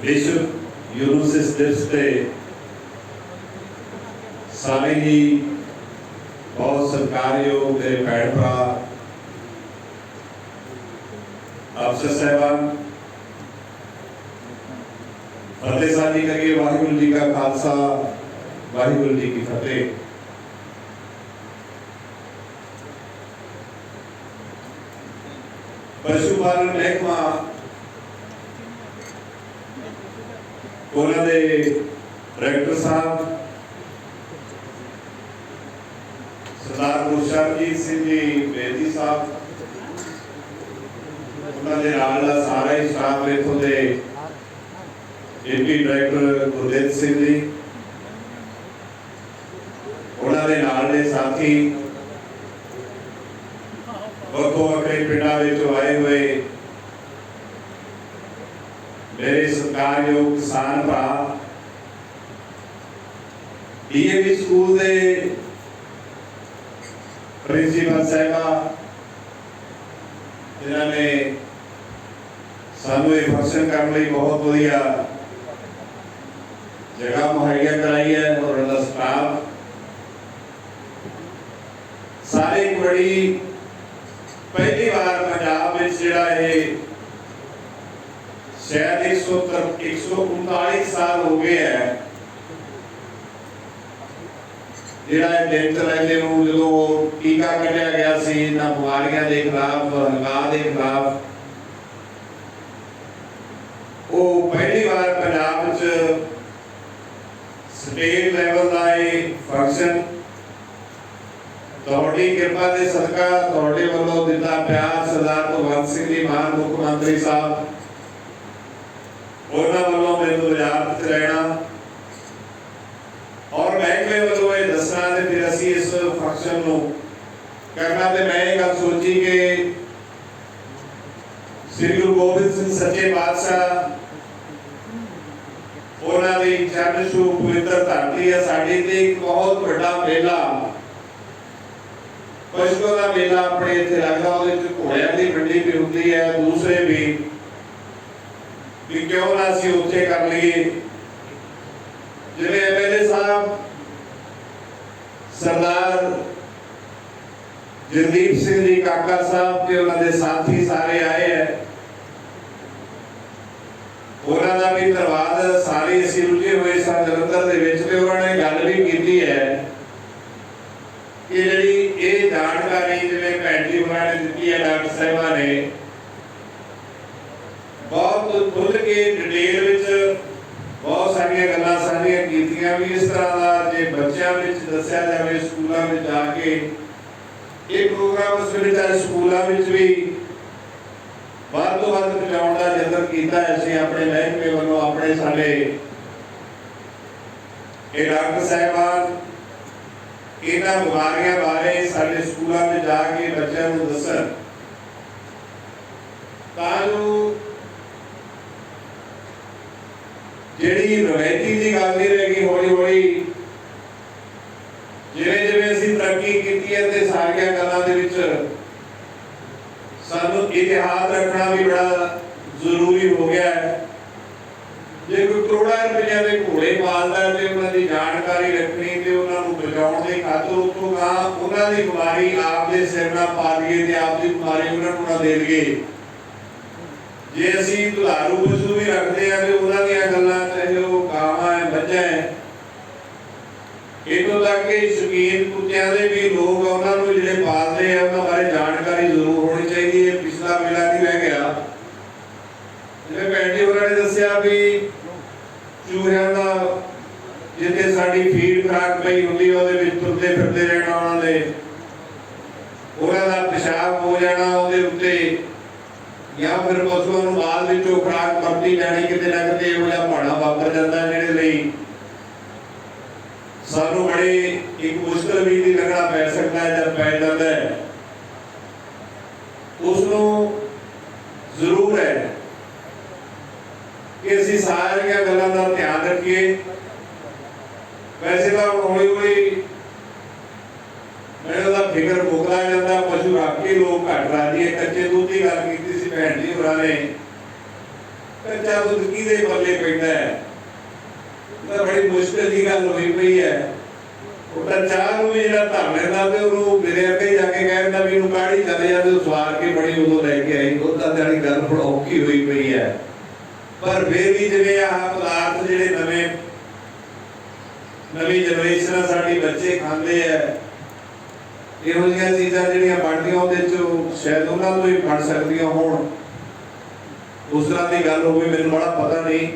ਵਿਸ਼ਵ ਯੂਨੀਵਰਸਿਟੀ ਦਿਵਸ ਤੇ ਸਾਰੇ ਹੀ ਬਹੁਤ ਸਤਿਕਾਰਯੋਗ ਮੇਰੇ ਭੈਣ ਭਰਾ ਅਫਸਰ ਸਾਹਿਬਾਨ ਫਤਿਹ ਸਾਂਝੀ ਕਰੀਏ ਵਾਹਿਗੁਰੂ ਜੀ ਕਾ ਖਾਲਸਾ ਵਾਹਿਗੁਰੂ ਜੀ ਕੀ ਫਤਿਹ ਪਸ਼ੂ ਪਾਲਣ ਮਹਿਕਮਾ ਉਹਨਾਂ ਦੇ ਡਾਇਰੈਕਟਰ ਸਾਹਿਬ ਸਰਦਾਰ ਗੁਰਸ਼ਰਜੀਤ ਸਿੰਘ ਜੀ, ਬੇਦੀ ਸਾਹਿਬ, ਉਹਨਾਂ ਦੇ ਨਾਲ ਦਾ ਸਾਰਾ ਹੀ ਸਟਾਫ ਇਥੋਂ ਦੇ ਏਪੀ ਡਾਇਰੈਕਟਰ ਗੁਰਦੇਵ ਸਿੰਘ ਜੀ। ਉਹਨਾਂ ਦੇ ਨਾਲ ਦੇ ਸਾਥੀ ਵੱਖੋ ਵੱਖਰੇ ਪਿੰਡਾਂ ਵਿੱਚੋਂ ਆਏ ਹੋਏ ਮੇਰੇ ਸਤਿਕਾਰਯੋਗ ਕਿਸਾਨ ਭਰਾ ਡੀਏਵੀ ਸਕੂਲ ਦੇ ਪ੍ਰਿੰਸੀਪਲ ਸਾਹਿਬਾ ਜਿਨ੍ਹਾਂ ਨੇ ਸਾਨੂੰ ਇਹ ਫੰਕਸ਼ਨ ਕਰਨ ਲਈ ਬਹੁਤ ਵਧੀਆ ਜਗ੍ਹਾ ਮੁਹੱਈਆ ਕਰਾਈ ਹੈ ਔਰ ਉਹਦਾ ਸਟਾਫ ਸਾਰੇ ਇੱਕ ਪਹਿਲੀ ਵਾਰ ਪੰਜਾਬ ਵਿੱਚ ਜਿਹੜਾ ਇਹ ਸ਼ਾਇਦ 130 139 ਸਾਲ ਹੋ ਗਏ ਹੈ। ਜਿਹੜਾ ਇਹ ਦਿਨ ਰਹਿੰਦੇ ਨੂੰ ਜਦੋਂ ਟੀਕਾ ਕੱਢਿਆ ਗਿਆ ਸੀ ਇਹਨਾਂ ਬਿਮਾਰੀਆਂ ਦੇ ਖਿਲਾਫ ਹੰਗਾ ਦੇ ਖਿਲਾਫ ਉਹ ਪਹਿਲੀ ਵਾਰ ਪੰਜਾਬ ਵਿੱਚ ਸਟੇਟ ਲੈਵਲ ਦਾ ਇਹ ਫੰਕਸ਼ਨ ਤੁਹਾਡੀ ਕਿਰਪਾ ਦੇ ਸਦਕਾ ਤੁਹਾਡੇ ਵੱਲੋਂ ਦਿੱਤਾ ਪਿਆਰ, ਸਰਦਾਰ ਭਗਵੰਤ ਸਿੰਘ ਜੀ ਮਾਨ ਮੁੱਖ ਮੰਤਰੀ ਸਾਹਿਬ। ਉਹਨਾਂ ਵੱਲੋਂ ਮੈਨੂੰ ਵਜ਼ਾਰਤ ਰਹਿਣਾ। ਔਰ ਮਹਿਕਮੇ ਵੱਲੋਂ ਇਹ ਦੱਸਣਾ ਤੇ ਫਿਰ ਅਸੀਂ ਇਸ ਫੰਕਸ਼ਨ ਨੂੰ ਕਰਨਾ ਤੇ ਮੈਂ ਇਹ ਗੱਲ ਸੋਚੀ ਕਿ ਸ੍ਰੀ ਗੁਰੂ ਗੋਬਿੰਦ ਸਿੰਘ ਸੱਚੇ ਪਾਤਸ਼ਾਹ ਉਹਨਾਂ ਦੀ ਚਰਨ ਛੂ ਪਵਿੱਤਰ ਧਰਤੀ ਹੈ। ਸਾਡੀ ਤੇ ਇੱਕ ਬਹੁਤ ਵੱਡਾ ਮੇਲਾ। ਪਸ਼ੂਆਂ ਦਾ ਮੇਲਾ ਆਪਣੇ ਇੱਥੇ ਲੱਗਦਾ। ਉਹਦੇ ਵਿੱਚ ਘੋੜਿਆਂ ਦੀ ਮੰਡੀ ਵੀ ਹੁੰਦੀ ਹੈ। ਦੂਸਰੇ ਵੀ ਵੀ ਕਿਉਂ ਨਾ ਅਸੀਂ ਉੱਥੇ ਕਰ ਲਈਏ। ਜਿਵੇਂ ਐਮਐਲਏ ਸਾਹਿਬ, ਸਰਦਾਰ ਜਗਦੀਪ ਸਿੰਘ ਜੀ ਕਾਕਾ ਸਾਹਿਬ ਤੇ ਉਹਨਾਂ ਦੇ ਸਾਥੀ ਸਾਰੇ ਆਏ ਹੈ। ਉਹਨਾਂ ਦਾ ਵੀ ਧੰਨਵਾਦ। ਸਾਰੇ ਅਸੀਂ ਰੁੱਝੇ ਹੋਏ ਸਾਂ ਜਲੰਧਰ ਦੇ ਵਿੱਚ ਤੇ ਉਹਨਾਂ ਨੇ ਗੱਲ ਵੀ ਕੀਤੀ ਹੈ ਕਿ ਜਿਹੜੀ ਇਹ ਜਾਣਕਾਰੀ ਜਿਵੇਂ ਭੈਣ ਜੀ ਉਹਨਾਂ ਨੇ ਦਿੱਤੀ ਹੈ, ਡਾਕਟਰ ਸਾਹਿਬਾਂ ਨੇ, ਬਹੁਤ ਖੁੱਲ ਕੇ ਡਿਟੇਲ ਵਿੱਚ ਬਹੁਤ ਸਾਰੀਆਂ ਗੱਲਾਂ ਸਾਰੀਆਂ ਕੀਤੀਆਂ ਵੀ ਇਸ ਤਰ੍ਹਾਂ ਦਾ ਜੇ ਬੱਚਿਆਂ ਵਿੱਚ ਦੱਸਿਆ ਜਾਵੇ, ਸਕੂਲਾਂ ਵਿੱਚ ਜਾ ਕੇ, ਇਹ ਪ੍ਰੋਗਰਾਮ ਸਵੇਰੇ ਸਕੂਲਾਂ ਵਿੱਚ ਵੀ ਵੱਧ ਤੋਂ ਵੱਧ ਪਹੁੰਚਾਉਣ ਦਾ ਯਤਨ ਕੀਤਾ ਅਸੀਂ ਆਪਣੇ ਮਹਿਕਮੇ ਵੱਲੋਂ ਆਪਣੇ ਸਾਡੇ ਇਹ ਡਾਕਟਰ ਸਾਹਿਬਾਨ, ਇਹਨਾਂ ਬਿਮਾਰੀਆਂ ਬਾਰੇ ਸਾਡੇ ਸਕੂਲਾਂ ਵਿੱਚ ਜਾ ਕੇ ਬੱਚਿਆਂ ਨੂੰ ਦੱਸਣ। ਤਾਂ ਜੋ ਜਿਹੜੀ ਰਵਾਇਤੀ ਦੀ ਗੱਲ ਨਹੀਂ ਰਹੇਗੀ ਹੌਲੀ ਹੌਲੀ ਜਿਵੇਂ ਜਿਵੇਂ ਅਸੀਂ ਤਰੱਕੀ ਕੀਤੀ ਹੈ ਤੇ ਸਾਰੀਆਂ ਗੱਲਾਂ ਦੇ ਵਿੱਚ ਸਾਨੂੰ ਇਤਿਹਾਸ ਰੱਖਣਾ ਵੀ ਬੜਾ ਜ਼ਰੂਰੀ ਹੋ ਗਿਆ ਹੈ। ਜੇ ਕੋਈ ਕਰੋੜਾਂ ਰੁਪਈਆ ਦੇ ਘੋੜੇ ਪਾਲਦਾ ਤੇ ਉਹਨਾਂ ਦੀ ਜਾਣਕਾਰੀ ਰੱਖਣੀ ਤੇ ਉਹਨਾਂ ਨੂੰ ਬਚਾਉਣ ਲਈ ਖਾਤਰ ਉਤੋਂ ਗਾ ਉਹਨਾਂ ਦੀ ਬਿਮਾਰੀ ਆਪ ਦੇ ਸਿਰ ਨਾਲ ਪਾ ਦਈਏ ਤੇ ਆਪ ਦੀ ਬਿਮਾਰੀ ਉਹਨਾਂ ਨੂੰ ਨਾ ਦੇ ਦਈਏ ਜੇ ਅਸੀਂ ਦੁਧਾਰੂ ਪਸ਼ੂ ਵੀ ਰੱਖਦੇ ਆ ਤੇ ਉਹਨਾਂ ਦੀਆਂ ਗੱਲਾਂ ਚਾਹੇ ਉਹ ਗਾਵਾਂ ਹੈ, ਮੱਝਾਂ ਹੈ ਇਤੋਂ ਤੱਕ ਕਿ ਸ਼ੌਕੀਨ ਕੁੱਤਿਆਂ ਦੇ ਵੀ ਲੋਕ ਉਹਨਾਂ ਨੂੰ ਜਿਹੜੇ ਪਾਲਦੇ ਆ, ਉਹਨਾਂ ਬਾਰੇ ਜਾਣਕਾਰੀ ਜ਼ਰੂਰ ਹੋਣੀ ਚਾਹੀਦੀ ਹੈ ਪਿਛਲਾ ਵੇਲਾ ਨਹੀਂ ਰਹਿ ਗਿਆ ਜਿਵੇਂ ਭੈਣ ਜੀ ਹੋਰਾਂ ਨੇ ਦੱਸਿਆ ਵੀ ਚੂਹਿਆਂ ਦਾ ਜਿੱਥੇ ਸਾਡੀ ਫੀਡ ਖਰਾਕ ਪਈ ਹੁੰਦੀ ਉਹਦੇ ਵਿੱਚ ਤੁਰਦੇ ਫਿਰਦੇ ਰਹਿਣਾ ਉਹਨਾਂ ਦੇ। ਉਹਨਾਂ ਦਾ ਪਿਸ਼ਾਬ ਹੋ ਜਾਣਾ ਉਹਦੇ ਉੱਤੇ। ਜਾਂ ਫਿਰ ਪਸ਼ੂਆਂ ਨੂੰ ਬਾਅਦ ਵਿੱਚੋਂ ਖਰਾਕ ਵਰਤੀ ਜਾਣੀ ਕਿਤੇ ਨਾ ਕਿਤੇ ਇਹੋ ਜਿਹਾ ਭਾਣਾ ਵਾਪਰ ਜਾਂਦਾ ਜਿਹੜੇ ਲਈ ਸਾਨੂੰ ਬੜੇ ਇੱਕ ਮੁਸ਼ਕਲ ਵੀ ਦੀ ਲੱਗਣਾ ਪੈ ਸਕਦਾ ਹੈ ਜਦ ਪੈ ਜਾਂਦਾ ਹੈ। ਉਸ ਨੂੰ ਜ਼ਰੂਰ ਹੈ ਕਿ ਅਸੀਂ ਸਾਰੀਆਂ ਗੱਲਾਂ ਦਾ ਧਿਆਨ ਰੱਖੀਏ। ਵੈਸੇ ਤਾਂ ਹੌਲੀ ਹੌਲੀ ਮੈਨੂੰ ਤਾਂ ਫਿਕਰ ਮੁਕਦਾ ਜਾਂਦਾ, ਪਸ਼ੂ ਰੱਖ ਕੇ ਲੋਕ ਘੱਟ ਰਾਜੀ ਕੱਚੇ ਦੁੱਧ ਦੀ ਗੱਲ ਕੀਤੀ ਸੀ ਭੈਣ ਜੀ ਹੋਰਾਂ ਨੇ। ਕੱਚਾ ਦੁੱਧ ਕਿਹਦੇ ਪੱਲੇ ਪੈਂਦਾ ਹੈ? ਤਾਂ ਬੜੀ ਮੁਸ਼ਕਲ ਦੀ ਗੱਲ ਹੋਈ ਪਈ ਹੈ। ਉਹ ਤਾਂ ਚਾਹ ਨੂੰ ਵੀ ਜਿਹੜਾ ਧਰ ਲੈਂਦਾ ਤੇ ਉਹਨੂੰ ਮੇਰੇ ਅੱਗੇ ਜਾ ਕੇ ਕਹਿੰਦਾ ਵੀ ਇਹਨੂੰ ਕਾੜੀ ਚਲੇ ਜਾਂਦੇ, ਉਹ ਸਵਾਰ ਕੇ ਬੜੀ ਉਦੋਂ ਲੈ ਕੇ ਆਈ। ਦੁੱਧਾਂ ਦੀ ਵਾਲੀ ਗੱਲ ਹੁਣ ਔਖੀ ਹੋਈ ਪਈ ਹੈ। ਪਰ ਫਿਰ ਵੀ ਜਿਵੇਂ ਆਹ ਪਦਾਰਥ ਜਿਹੜੇ ਨਵੇਂ ਨਵੀਂ ਜਨਰੇਸ਼ਨ ਸਾਡੀ ਬੱਚੇ ਖਾਂਦੇ ਆ। ਇਹੋ ਜਿਹੀਆਂ ਚੀਜ਼ਾਂ ਜਿਹੜੀਆਂ ਬਣਦੀਆਂ, ਉਹਦੇ ਚ ਸ਼ਾਇਦ ਉਹਨਾਂ ਨੂੰ ਵੀ ਬਣ ਸਕਦੀਆਂ ਹੋਣ। ਉਸ ਦੀ ਗੱਲ ਹੋਵੇ, ਮੈਨੂੰ ਬੜਾ ਪਤਾ ਨਹੀਂ।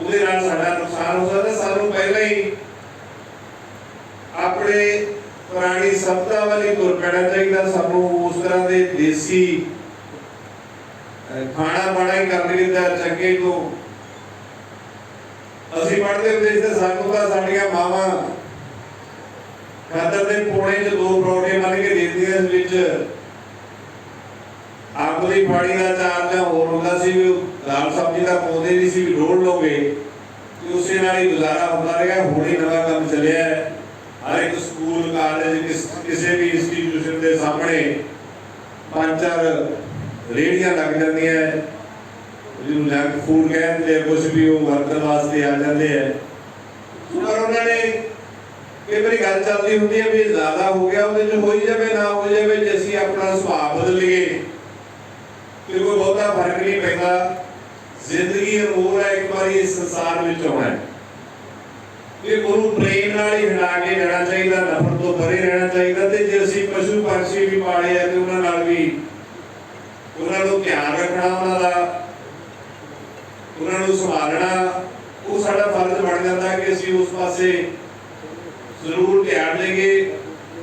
ਉਹਦੇ ਨਾਲ ਸਾਡਾ ਨੁਕਸਾਨ ਹੋ ਸਕਦਾ, ਸਾਨੂੰ ਪਹਿਲਾਂ ਹੀ ਆਪਣੇ ਪੁਰਾਣੀ ਸਭਤਾ ਵਾਲੀ ਤੁਰ ਪੈਣਾ ਚਾਹੀਦਾ, ਸਾਨੂੰ ਉਸ ਤਰ੍ਹਾਂ ਦੇ ਦੇਸੀ ਖਾਣਾ ਬਾਣਾ ਹੀ ਕਰਨ ਲਈ ਤਾਂ ਚੰਗੇ ਤੋਂ ਅਸੀਂ ਪੜ੍ਹਦੇ ਹੁੰਦੇ ਸੀ ਸਾਨੂੰ ਤਾਂ ਸਾਡੀਆਂ ਮਾਵਾਂ ਖਾਦਰ ਦੇ ਪੋਣੇ ਚ ਦੋ ਪਰੌਂਠੇ ਮੰਨ ਕੇ ਦੇ ਦਿੰਦੀਆਂ ਵਿੱਚ। ਆਪ ਦੀ ਦਾ ਚਾਰ ਜਾਂ ਹੋਰ ਹੁੰਦਾ ਸੀ ਵੀ ਦਾਲ ਸਬਜ਼ੀ ਦਾ ਪਾਉਂਦੇ ਨਹੀਂ ਸੀ ਵੀ ਡੋਲ ਲੋਗੇ ਤੇ ਉਸੇ ਨਾਲ ਹੀ ਗੁਜ਼ਾਰਾ ਹੁੰਦਾ ਰਿਹਾ, ਹੁਣ ਹੀ ਨਵਾਂ ਕੰਮ ਚੱਲਿਆ ਹਰ ਇੱਕ ਸਕੂਲ, ਕਾਲਜ, ਕਿਸੇ ਵੀ ਇੰਸਟੀਟਿਊਸ਼ਨ ਦੇ ਸਾਹਮਣੇ ਪੰਜ ਚਾਰ ਰੇੜੀਆਂ ਲੱਗ ਜਾਂਦੀਆਂ ਹੈ। ਜਿਹਨੂੰ ਜੰਕ ਫੂਡ ਕਹਿੰਦੇ ਆ ਕੁਝ ਵੀ ਉਹ ਵਰਤਣ ਵਾਸਤੇ ਆ ਜਾਂਦੇ ਆ। ਪਰ ਉਹਨਾਂ ਨੇ ਕਈ ਵਾਰੀ ਗੱਲ ਚੱਲਦੀ ਹੁੰਦੀ ਹੈ ਵੀ ਜ਼ਿਆਦਾ ਹੋ ਗਿਆ, ਉਹਦੇ ਚ ਹੋਈ ਜਾਵੇ, ਨਾ ਹੋ ਜਾਵੇ, ਜੇ ਅਸੀਂ ਆਪਣਾ ਸੁਭਾਅ ਬਦਲੀਏ ਤੇ ਕੋਈ ਬਹੁਤਾ ਫ਼ਰਕ ਨਹੀਂ ਪੈਂਦਾ। ਜ਼ਿੰਦਗੀ ਅਨਮੋਲ ਹੈ ਇੱਕ ਵਾਰੀ ਇਸ ਸੰਸਾਰ ਵਿੱਚ ਆਉਣਾ ਹੈ। ਇਹ ਗੁਰੂ ਪ੍ਰੇਮ ਨਾਲ ਹੀ ਹਿਲਾ ਕੇ ਜਾਣਾ ਚਾਹੀਦਾ, ਨਫ਼ਰਤ ਤੋਂ ਪਰੇ ਰਹਿਣਾ ਚਾਹੀਦਾ, ਤੇ ਜੇ ਅਸੀਂ ਪਸ਼ੂ ਪੰਛੀ ਵੀ ਪਾਲੇ ਆ, ਤੇ ਉਹਨਾਂ ਨਾਲ ਵੀ ਉਹਨਾਂ ਨੂੰ ਧਿਆਨ ਰੱਖਣਾ, ਉਹਨਾਂ ਦਾ ਉਹਨਾਂ ਨੂੰ ਸੰਭਾਲਣਾ, ਉਹ ਸਾਡਾ ਫਰਜ਼ ਬਣ ਜਾਂਦਾ ਕਿ ਅਸੀਂ ਉਸ ਪਾਸੇ ਜ਼ਰੂਰ ਧਿਆਨ ਦੇਈਏ।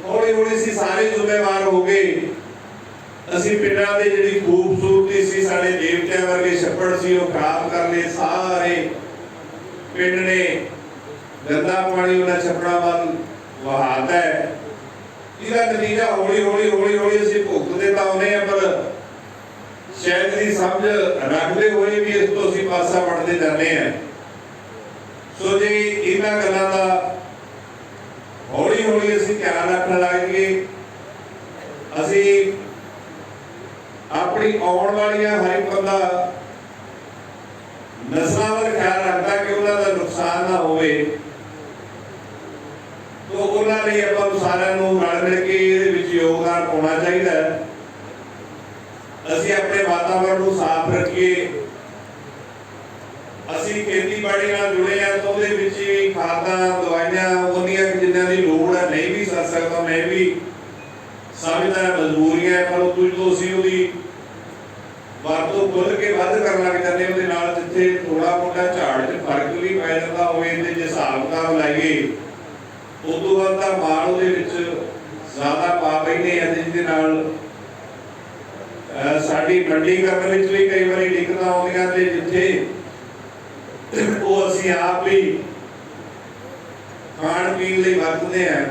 ਹੌਲੀ ਹੌਲੀ ਅਸੀਂ ਸਾਰੇ ਜ਼ਿੰਮੇਵਾਰ ਹੋ ਗਏ। ਅਸੀਂ ਪਿੰਡਾਂ ਦੇ ਜਿਹੜੀ ਖੂਬਸੂਰਤੀ ਸੀ, ਸਾਡੇ ਦੇਵਤਿਆਂ ਵਰਗੇ ਛੱਪੜ ਸੀ, ਉਹ ਖਰਾਬ ਕਰ ਲਏ। ਸਾਰੇ ਪਿੰਡ ਨੇ ਗੰਦਾ ਪਾਣੀ ਉਹਨਾਂ ਛੱਪੜਾਂ ਵੱਲ ਵਹਾਤਾ ਹੈ। ਇਹਦਾ ਨਤੀਜਾ ਹੌਲੀ ਹੌਲੀ ਹੌਲੀ ਹੌਲੀ ਅਸੀਂ ਭੁਗਤਦੇ ਤਾਂ ਆਉਨੇ ਆ ਪਰ ਸ਼ਾਇਦ ਦੀ ਸਮਝ ਰੱਖਦੇ ਹੋਏ ਵੀ ਇਸ ਤੋਂ ਅਸੀਂ ਪਾਸਾ ਵੜਦੇ ਜਾਂਦੇ ਆ ਸੋ ਜੀ, ਇਹਨਾਂ ਗੱਲਾਂ ਦਾ ਹੌਲੀ ਹੌਲੀ ਅਸੀਂ ਧਿਆਨ ਰੱਖਣ ਲੱਗ ਗਏ ਅਸੀਂ ਆਪਣੀ ਆਉਣ ਵਾਲੀਆਂ ਹਰ ਇੱਕ ਬੰਦਾ ਨਸਲਾਂ ਵੱਲ ਖਿਆਲ ਰੱਖਦਾ ਕਿ ਉਹਨਾਂ ਦਾ ਨੁਕਸਾਨ ਨਾ ਹੋਵੇ। ਤੋ ਉਹਨਾਂ ਲਈ ਆਪਾਂ ਨੂੰ ਸਾਰਿਆਂ ਨੂੰ ਰਲ ਮਿਲ ਕੇ ਇਹਦੇ ਵਿੱਚ ਯੋਗਦਾਨ ਪਾਉਣਾ ਚਾਹੀਦਾ ਹੈ। ਅਸੀਂ ਆਪਣੇ ਵਾਤਾਵਰਣ ਨੂੰ ਸਾਫ਼ ਰੱਖੀਏ। ਅਸੀਂ ਖੇਤੀਬਾੜੀ ਨਾਲ ਜੁੜੇ ਆ ਤਾਂ ਉਹਦੇ ਵਿੱਚ ਵੀ ਖਾਦਾਂ, ਦਵਾਈਆਂ ਉਹਨੀਆਂ ਜਿੰਨਾਂ ਦੀ ਲੋੜ ਹੈ ਨਹੀਂ ਵੀ ਕਰ ਸਕਦਾ, ਮੈਂ ਵੀ ਸਮਝਦਾ ਮਜਬੂਰੀਆਂ ਪਰ ਉਹ ਤੋਂ ਅਸੀਂ ਉਹਦੀ ਵਰਤੋਂ ਖੁੱਲ ਕੇ ਵੱਧ ਕਰਨ ਲੱਗ ਜਾਂਦੇ ਉਹਦੇ ਨਾਲ ਜਿੱਥੇ ਥੋੜਾ ਮੋਟਾ ਝਾੜ 'ਚ ਫ਼ਰਕ ਵੀ ਪੈ ਜਾਂਦਾ ਹੋਵੇ ਤੇ ਜੇ ਹਿਸਾਬ ਕਿਤਾਬ ਲਾਈਏ, ਉਦੋਂ ਬਾਅਦ ਤਾਂ ਮਾਲ ਉਹਦੇ ਵਿੱਚ ਜ਼ਿਆਦਾ ਪਾ ਬੈਠੇ ਆ, ਜਿਹਦੇ ਨਾਲ ਸਾਡੀ ਮੰਡੀ ਕਰਨ ਵਿੱਚ ਵੀ ਕਈ ਵਾਰੀ ਦਿੱਕਤਾਂ ਆਉਂਦੀਆਂ ਤੇ ਜਿੱਥੇ ਉਹ ਅਸੀਂ ਆਪ ਹੀ ਖਾਣ ਪੀਣ ਲਈ ਵਰਤਦੇ ਆ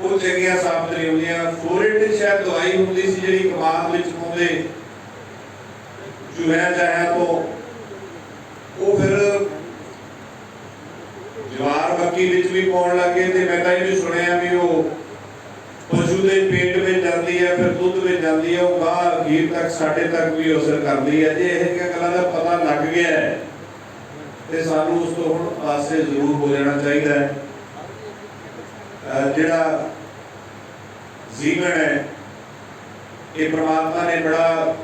ਉਹ ਜਗ੍ਹਾ ਸਾਫ਼ ਨਹੀਂ ਹੁੰਦੀਆਂ। ਫਲੋਰਿਡ ਸ਼ਾਇਦ ਦਵਾਈ ਹੁੰਦੀ ਸੀ ਜਿਹੜੀ ਕਮਾਦ ਵਿੱਚ ਪਾਉਂਦੇ। ਚੂਹਿਆਂ ਚਾਹਿਆ ਤੋਂ ਉਹ। ਫਿਰ ਜਵਾਰ ਮੱਕੀ ਵਿੱਚ ਵੀ ਪਾਉਣ ਲੱਗੇ ਤੇ ਮੈਂ ਤਾਂ ਇਹ ਵੀ ਸੁਣਿਆ ਵੀ ਉਹ ਪਸ਼ੂ ਦੇ ਪੇਟ ਜਾਂਦੀ ਹੈ, ਫਿਰ ਦੁੱਧ ਵਿੱਚ ਜਾਂਦੀ ਹੈ, ਉਹ ਬਾਹਰ ਅਖੀਰ ਤੱਕ, ਸਾਡੇ ਤੱਕ ਵੀ ਅਸਰ ਕਰਦੀ ਹੈ। ਜੇ ਇਹ ਜਿਹੀਆਂ ਗੱਲਾਂ ਦਾ ਪਤਾ ਲੱਗ ਗਿਆ ਹੈ, ਤੇ ਸਾਨੂੰ ਉਸ ਤੋਂ ਹੁਣ ਪਾਸੇ ਜ਼ਰੂਰ ਹੋ ਜਾਣਾ ਚਾਹੀਦਾ ਹੈ। ਜਿਹੜਾ ਜੀਵਨ ਹੈ, ਇਹ ਪ੍ਰਮਾਤਮਾ ਨੇ ਬੜਾ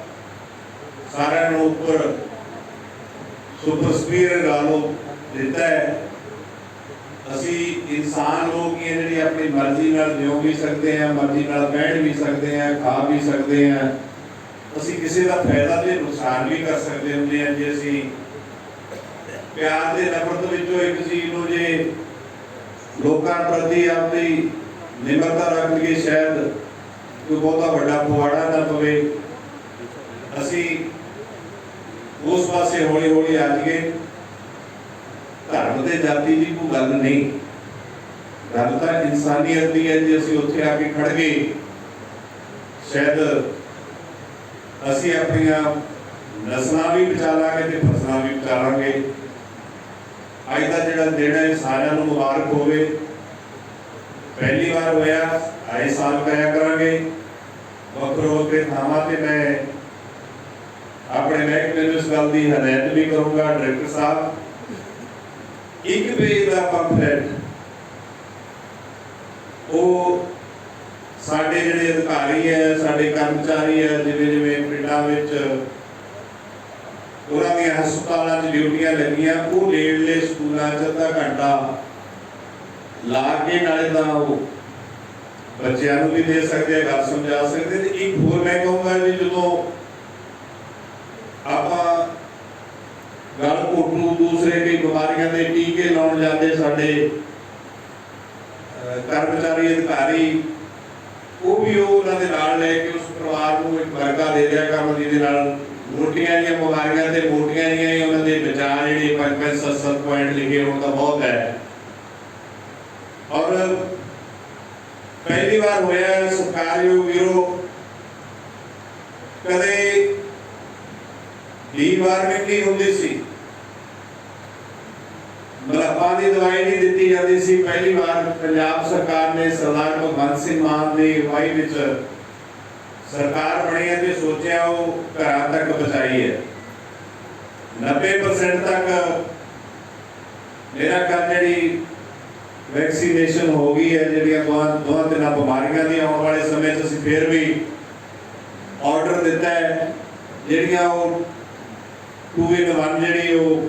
ਸਾਰਿਆਂ ਨੂੰ ਉੱਪਰ ਸੁਪਰ ਸਪੀਰ ਗਾਲੋ ਦਿੱਤਾ ਹੈ। ਅਸੀਂ ਇਨਸਾਨ ਲੋਕ ਹੀ ਹਾਂ ਜਿਹੜੀ ਆਪਣੀ ਮਰਜ਼ੀ ਨਾਲ ਜਿਉ ਵੀ ਸਕਦੇ ਹਾਂ, ਮਰਜ਼ੀ ਨਾਲ ਬੈਠ ਵੀ ਸਕਦੇ ਹਾਂ, ਖਾ ਵੀ ਸਕਦੇ ਹਾਂ, ਅਸੀਂ ਕਿਸੇ ਦਾ ਫਾਇਦਾ ਤੇ ਨੁਕਸਾਨ ਵੀ ਕਰ ਸਕਦੇ ਹੁੰਦੇ ਹਾਂ ਜੇ ਅਸੀਂ ਪਿਆਰ ਦੇ ਨਫ਼ਰਤ ਵਿੱਚੋਂ ਇੱਕ ਚੀਜ਼ ਨੂੰ ਜੇ ਲੋਕਾਂ ਪ੍ਰਤੀ ਆਪਣੀ ਨਿਮਰਤਾ ਰੱਖ ਲਈਏ ਸ਼ਾਇਦ ਕੋਈ ਬਹੁਤਾ ਵੱਡਾ ਪਵਾੜਾ ਨਾ ਪਵੇ, ਅਸੀਂ ਉਸ ਪਾਸੇ ਹੌਲੀ ਹੌਲੀ ਆ ਜਾਈਏ। ਧਰਮ ਤੇ ਜਾਤੀ ਦੀ ਕੋਈ ਗੱਲ ਨਹੀਂ। ਗੱਲ ਤਾਂ ਇਨਸਾਨੀਅਤ ਦੀ ਹੈ ਜੇ ਅਸੀਂ ਉੱਥੇ ਆ ਕੇ ਖੜ ਗਏ। ਸ਼ਾਇਦ ਅਸੀਂ ਆਪਣੀਆਂ ਨਸਲਾਂ ਵੀ ਬਚਾ ਲਾਂਗੇ ਤੇ ਫਸਲਾਂ ਵੀ ਬਚਾ ਲਾਂਗੇ। ਅੱਜ ਦਾ ਜਿਹੜਾ ਦਿਨ ਹੈ ਸਾਰਿਆਂ ਨੂੰ ਮੁਬਾਰਕ ਹੋਵੇ। ਪਹਿਲੀ ਵਾਰ ਹੋਇਆ, ਆਏ ਸਾਲ ਕਰਿਆ ਕਰਾਂਗੇ। ਵੱਖਰੇ ਵੱਖਰੇ ਥਾਵਾਂ ਤੇ ਮੈਂ ਆਪਣੇ ਮਹਿਕਮੇ ਨੂੰ ਇਸ ਗੱਲ ਦੀ ਹਦਾਇਤ ਵੀ ਕਰੂੰਗਾ, ਡਾਇਰੈਕਟਰ ਸਾਹਿਬ। ਇੱਕ ਪੇਜ ਦਾ ਪੰਫਲੇਟ ਉਹ ਸਾਡੇ ਜਿਹੜੇ ਅਧਿਕਾਰੀ ਹੈ, ਸਾਡੇ ਕਰਮਚਾਰੀ ਹੈ, ਜਿਵੇਂ ਜਿਵੇਂ ਪਿੰਡਾਂ ਵਿੱਚ ਉਹਨਾਂ ਦੀਆਂ ਹਸਪਤਾਲਾਂ 'ਚ ਡਿਊਟੀਆਂ ਲੱਗੀਆਂ, ਉਹ ਨੇੜਲੇ ਸਕੂਲਾਂ 'ਚ ਅੱਧਾ ਘੰਟਾ ਲਾ ਕੇ ਨਾਲੇ ਤਾਂ ਉਹ ਬੱਚਿਆਂ ਨੂੰ ਵੀ ਦੇ ਸਕਦੇ ਆ, ਗੱਲ ਸਮਝਾ ਸਕਦੇ ਤੇ ਇੱਕ ਹੋਰ ਮੈਂ ਕਹੂੰਗਾ ਵੀ ਜਦੋਂ ਆਪਾਂ ਗਲ ਘੋਟੂ ਦੂਸਰੇ ਕਈ ਬਿਮਾਰੀਆਂ ਦੇ ਟੀਕੇ ਲਾਉਣ ਜਾਂਦੇ ਸਾਡੇ ਕਰਮਚਾਰੀ, ਅਧਿਕਾਰੀ। ਉਹ ਵੀ ਉਹ ਉਹਨਾਂ ਦੇ ਨਾਲ ਲੈ ਕੇ ਉਸ ਪਰਿਵਾਰ ਨੂੰ ਇੱਕ ਵਰਗਾ ਦੇ ਦਿਆ ਕਰਨ ਜਿਹਦੇ ਨਾਲ ਮੋਟੀਆਂ ਦੀਆਂ ਬਿਮਾਰੀਆਂ ਤੇ ਮੋਟੀਆਂ ਦੀਆਂ ਹੀ ਉਹਨਾਂ ਦੇ ਬਚਾਅ ਜਿਹੜੇ 5-5 7-7 ਪੁਆਇੰਟ ਲਿਖੇ ਹੋਣ ਦਾ ਬਹੁਤ ਹੈ। ਔਰ ਪਹਿਲੀ ਵਾਰ ਹੋਇਆ ਹੈ ਸਰਕਾਰੀ ਵੀਰੋ, ਕਦੇ ਡੀ ਵਾਰਨਿੰਗ ਨਹੀਂ ਹੁੰਦੀ ਸੀ। ਮਲੱਪਾ ਦੀ ਦਵਾਈ ਨਹੀਂ ਦਿੱਤੀ ਜਾਂਦੀ ਸੀ। ਪਹਿਲੀ ਵਾਰ ਪੰਜਾਬ ਸਰਕਾਰ ਨੇ ਸਰਦਾਰ ਭਗਵੰਤ ਸਿੰਘ ਮਾਨ ਦੀ ਅਗਵਾਈ ਵਿੱਚ ਸਰਕਾਰ ਬਣੀ ਹੈ ਤੇ ਸੋਚਿਆ ਉਹ ਘਰਾਂ ਤੱਕ ਪਹੁੰਚਾਈ ਹੈ। 90% ਤੱਕ ਮੇਰਾ ਕੱਲ ਜਿਹੜੀ ਵੈਕਸੀਨੇਸ਼ਨ ਹੋ ਗਈ ਹੈ, ਜਿਹੜੀਆਂ ਦੋਹਾਂ ਦੋਹਾਂ ਤਿੰਨਾਂ ਬਿਮਾਰੀਆਂ ਦੀ ਆਉਣ ਵਾਲੇ ਸਮੇਂ 'ਚ ਅਸੀਂ ਫੇਰ ਵੀ ਆਰਡਰ ਦਿੱਤਾ ਹੈ। ਜਿਹੜੀਆਂ ਉਹ 2 in 1 ਜਿਹੜੀ ਉਹ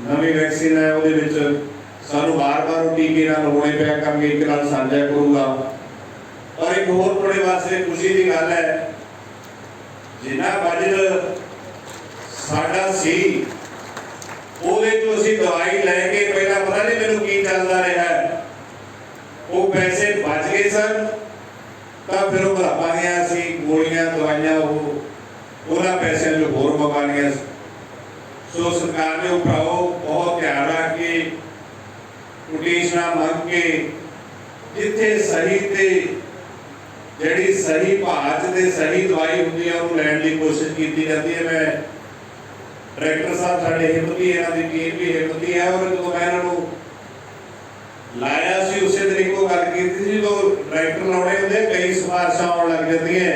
ਨਵੀਂ ਵੈਕਸੀਨ ਹੈ, ਉਹਦੇ ਵਿੱਚ ਸਾਨੂੰ ਵਾਰ-ਵਾਰ ਉਹ ਟੀਕੇ ਨਾਲ ਹੋਣੇ ਪਿਆ ਕਰਨਗੇ ਇੱਕ ਨਾਲ ਸਾਂਝਾ ਕਰੂਗਾ। ਔਰ ਇੱਕ ਹੋਰ ਤੁਹਾਡੇ ਵਾਸਤੇ ਖੁਸ਼ੀ ਦੀ ਗੱਲ ਹੈ, ਜਿੰਨਾ ਬਜਟ ਸਾਡਾ ਸੀ, ਉਹਦੇ ਤੋਂ ਅਸੀਂ ਦਵਾਈ ਲੈ ਕੇ ਪਹਿਲਾਂ ਪਤਾ ਨਹੀਂ ਮੈਨੂੰ ਕੀ ਚੱਲਦਾ ਰਿਹਾ। ਉਹ ਪੈਸੇ ਬਚ ਗਏ ਸਨ, ਤਾਂ ਫਿਰ ਉਹ ਭਰਾਵਾਂ ਦੀਆਂ ਅਸੀਂ ਗੋਲੀਆਂ, ਦਵਾਈਆਂ, ਉਹ ਉਹਨਾਂ ਪੈਸਿਆਂ ਨੂੰ ਹੋਰ ਮੰਗਾਣੀਆਂ ਸੋ ਸਰਕਾਰ ਨੇ ਉਪਰਾਓ ਬਹੁਤ ਧਿਆਨ ਰੱਖ ਕੇ ਕੋਟੇਸ਼ਨਾਂ ਮੰਗ ਕੇ ਜਿੱਥੇ ਸਹੀ ਤੇ ਜਿਹੜੀ ਸਹੀ ਭਾਅ 'ਚ ਤੇ ਸਹੀ ਦਵਾਈ ਹੁੰਦੀ ਆ, ਉਹਨੂੰ ਲੈਣ ਦੀ ਕੋਸ਼ਿਸ਼ ਕੀਤੀ ਜਾਂਦੀ ਹੈ। ਮੈਂ ਡਾਇਰੈਕਟਰ ਸਾਹਿਬ ਸਾਡੇ ਹਿੰਮਤੀ ਇਹਨਾਂ ਦੀ ਟੀਮ ਵੀ ਹਿੰਮਤੀ ਹੈ। ਔਰ ਜਦੋਂ ਮੈਂ ਇਹਨਾਂ ਨੂੰ ਲਾਇਆ ਸੀ, ਉਸੇ ਦਿਨ ਇੱਕੋ ਗੱਲ ਕੀਤੀ ਸੀ, ਜਦੋਂ ਡਾਇਰੈਕਟਰ ਲਾਉਣੇ ਹੁੰਦੇ ਕਈ ਸਿਫਾਰਸ਼ਾਂ ਆਉਣ ਲੱਗ ਜਾਂਦੀਆਂ।